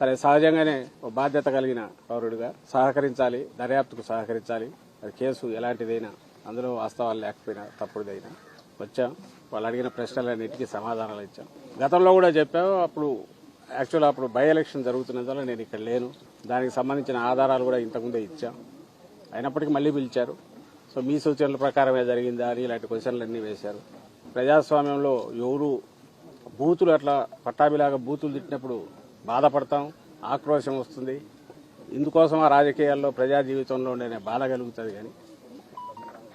సరే సహజంగానే ఒక బాధ్యత కలిగిన పౌరుడిగా సహకరించాలి దర్యాప్తుకు సహకరించాలి. అది కేసు ఎలాంటిదైనా అందులో వాస్తవాలు లేకపోయినా తప్పుడుదైనా వచ్చాం. వాళ్ళు అడిగిన ప్రశ్నలన్నిటికీ సమాధానాలు ఇచ్చాం. గతంలో కూడా చెప్పాము అప్పుడు యాక్చువల్ అప్పుడు బై ఎలక్షన్ జరుగుతున్నందువల్ల నేను ఇక్కడ లేను. దానికి సంబంధించిన ఆధారాలు కూడా ఇంతకుముందే ఇచ్చాం. అయినప్పటికీ మళ్ళీ పిలిచారు. సో మీ సూచనల ప్రకారమే జరిగిందా అని ఇలాంటి క్వశ్చన్లు అన్నీ వేశారు. ప్రజాస్వామ్యంలో ఎవరు బూతులు అట్లా పట్టాభిలాగా బూతులు తిట్టినప్పుడు బాధపడతాం ఆక్రోశం వస్తుంది. ఇందుకోసం ఆ రాజకీయాల్లో ప్రజా జీవితంలో ఉండే బాధ కలుగుతుంది కానీ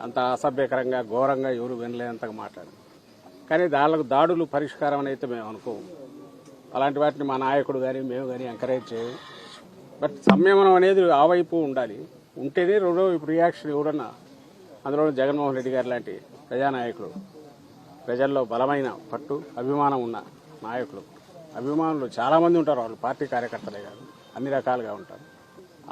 అంత అసభ్యకరంగా ఘోరంగా ఎవరు వినలేనంతగా మాట్లాడు కానీ దానికి దాడులు పరిష్కారం అని అయితే మేము అనుకోము. అలాంటి వాటిని మా నాయకుడు కానీ మేము కానీ ఎంకరేజ్ చేయము. బట్ సంయమనం అనేది ఆ వైపు ఉండాలి. ఉంటేనే రెండో ఇప్పుడు రియాక్షన్ ఎవడన్నా అందులో జగన్మోహన్ రెడ్డి గారు లాంటి ప్రజానాయకుడు ప్రజల్లో బలమైన పట్టు అభిమానం ఉన్న నాయకులు. అభిమానులు చాలామంది ఉంటారు వాళ్ళు పార్టీ కార్యకర్తలే కాదు అన్ని రకాలుగా ఉంటారు.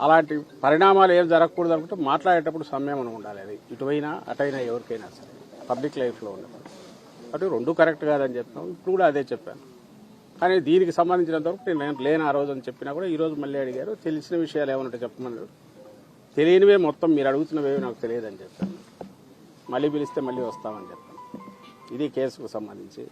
అలాంటి పరిణామాలు ఏం జరగకూడదు అనుకుంటే మాట్లాడేటప్పుడు సంయమనం ఉండాలి అది. ఇటువైనా అటైనా ఎవరికైనా సరే. పబ్లిక్ లైఫ్లో ఉన్నప్పుడు అటు రెండు కరెక్ట్ కాదని చెప్తాం ఇప్పుడు కూడా అదే చెప్పాను. కానీ దీనికి సంబంధించినంత వరకు నేను లేని ఆ రోజు అని చెప్పినా కూడా ఈ రోజు మళ్ళీ అడిగారు తెలిసిన విషయాలు ఏమన్నట్టు చెప్పమన్నారు. తెలియనివే మొత్తం మీరు అడుగుతున్నవేవి నాకు తెలియదని చెప్పాను మళ్ళీ పిలిస్తే మళ్ళీ వస్తామని చెప్పాను ఇది కేసుకు సంబంధించి.